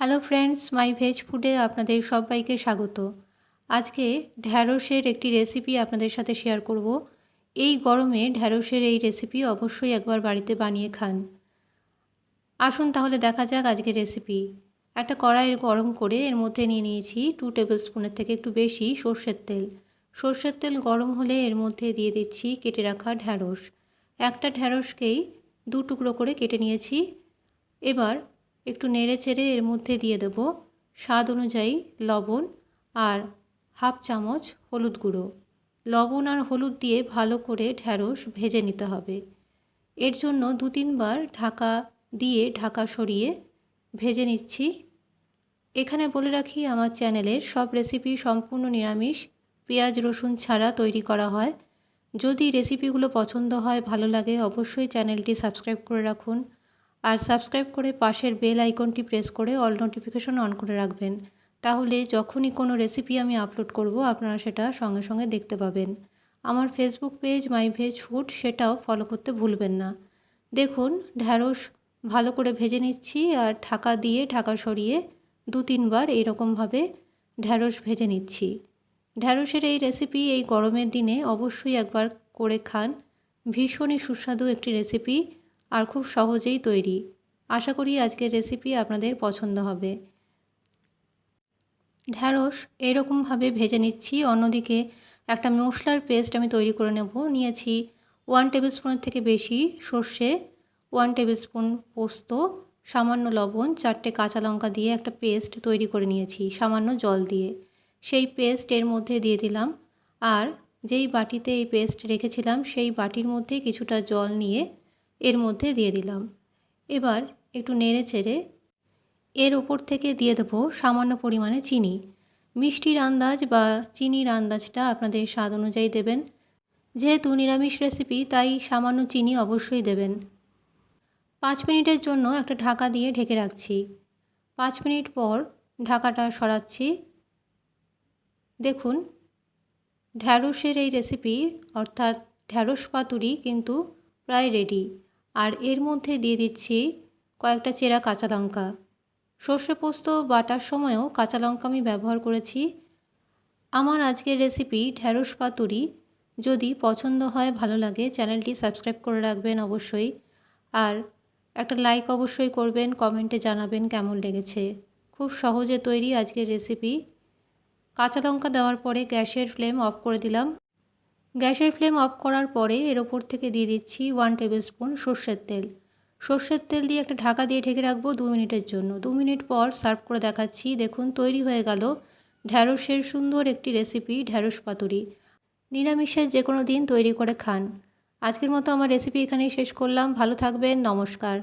Hello friends মাই veg ফুডে আপনাদের সবাইকে স্বাগত। আজকে ঢ্যাঁড়সের একটি রেসিপি আপনাদের সাথে শেয়ার করব। এই গরমে ঢ্যাঁড়সের এই রেসিপি অবশ্যই একবার বাড়িতে বানিয়ে খান। আসুন তাহলে দেখা যাক আজকে রেসিপি একটা কড়াইয়ের গরম করে এর মধ্যে নিয়ে নিয়েছি টু টেবিল স্পুনের থেকে একটু বেশি সর্ষের তেল। সর্ষের তেল গরম হলে এর মধ্যে দিয়ে দিচ্ছি কেটে রাখা ঢ্যাঁড়স। একটা ঢ্যাঁড়সকেই দু টুকরো করে কেটে নিয়েছি। এবার একটু নেড়ে চেড়ে এর মধ্যে দিয়ে দেব স্বাদ অনুযায়ী লবণ আর হাফ চামচ হলুদ গুঁড়ো। লবণ আর হলুদ দিয়ে ভালো করে ঢ্যাঁড়স ভেজে নিতে হবে। এর জন্য দু তিনবার ঢাকা দিয়ে ঢাকা সরিয়ে ভেজে নিচ্ছি। এখানে বলে রাখি, আমার চ্যানেলের সব রেসিপি সম্পূর্ণ নিরামিষ। পেঁয়াজ, রসুন ছাড়া তৈরি করা হয়। যদি রেসিপিগুলো পছন্দ হয়, ভালো লাগে, অবশ্যই চ্যানেলটি সাবস্ক্রাইব করে রাখুন। আর সাবস্ক্রাইব করে পাশের বেল আইকনটি প্রেস করে অল নোটিফিকেশন অন করে রাখবেন। তাহলে যখনই কোনো রেসিপি আমি আপলোড করব, আপনারা সেটা সঙ্গে সঙ্গে দেখতে পাবেন। আমার Facebook page my veg food, সেটাও ফলো করতে ভুলবেন না। দেখুন, ঢ্যাঁড়স ভালো করে ভেজে নিচ্ছি আর ঢাকা দিয়ে ঢাকা সরিয়ে দু তিনবার এইরকমভাবে ঢ্যাঁড়স ভেজে নিচ্ছি। ঢ্যাঁড়সের এই রেসিপি এই গরমের দিনে অবশ্যই একবার করে খান। ভীষণই সুস্বাদু একটি রেসিপি। আর খুব সহজেই তৈরি। আশা করি আজকের রেসিপি আপনাদের পছন্দ হবে। ঢ্যাঁড়স এরকমভাবে ভেজে নিচ্ছি, অন্যদিকে একটা মশলার পেস্ট আমি তৈরি করে নেব। নিয়েছি ওয়ান টেবিল স্পুনের থেকে বেশি সর্ষে ওয়ান টেবিল স্পুন পোস্ত, সামান্য লবণ, চারটে কাঁচা লঙ্কা দিয়ে একটা পেস্ট তৈরি করে নিয়েছি, সামান্য জল দিয়ে। সেই পেস্ট এর মধ্যে দিয়ে দিলাম। আর যেই বাটিতে এই পেস্ট রেখেছিলাম, সেই বাটির মধ্যে কিছুটা জল নিয়ে এর মধ্যে দিয়ে দিলাম। এবার একটু নেড়ে চেড়ে এর ওপর থেকে দিয়ে দেবো সামান্য পরিমাণে চিনি। মিষ্টির আন্দাজ বা চিনির আন্দাজটা আপনাদের স্বাদ অনুযায়ী দেবেন। যেহেতু নিরামিষ রেসিপি তাই সামান্য চিনি অবশ্যই দেবেন। পাঁচ মিনিটের জন্য একটা ঢাকা দিয়ে ঢেকে রাখছি। পাঁচ মিনিট পর ঢাকাটা সরাচ্ছি। দেখুন, ঢ্যাঁড়সের এই রেসিপি অর্থাৎ ঢ্যাঁড়স পাতুরি কিন্তু প্রায় রেডি আর এর মধ্যে দিয়ে দিচ্ছি কয়েকটা চেরা কাঁচা লঙ্কা। সর্ষে পোস্ত বাটার সময়ও কাঁচা লঙ্কা আমি ব্যবহার করেছি। আমার আজকের রেসিপি ঢ্যাঁড়স পাতুরি যদি পছন্দ হয়, ভালো লাগে, চ্যানেলটি সাবস্ক্রাইব করে রাখবেন অবশ্যই। আর একটা লাইক অবশ্যই করবেন, কমেন্টে জানাবেন কেমন লেগেছে। খুব সহজে তৈরি আজকের রেসিপি। কাঁচা লঙ্কা দেওয়ার পরে গ্যাসের ফ্লেম অফ করে দিলাম। গ্যাসের ফ্লেম অফ করার পরে এর ওপর থেকে দিয়ে দিচ্ছি ওয়ান টেবিল স্পুন সর্ষের তেল। সর্ষের তেল দিয়ে একটা ঢাকা দিয়ে ঢেকে রাখব দু মিনিটের জন্য। দু মিনিট পর সার্ভ করে দেখাচ্ছি। দেখুন, তৈরি হয়ে গেল ঢ্যাঁড়সের সুন্দর একটি রেসিপি, ঢ্যাঁড়স পাতুরি। নিরামিষের যে কোনো দিন তৈরি করে খান। আজকের মতো আমার রেসিপি এখানেই শেষ করলাম। ভালো থাকবেন, নমস্কার।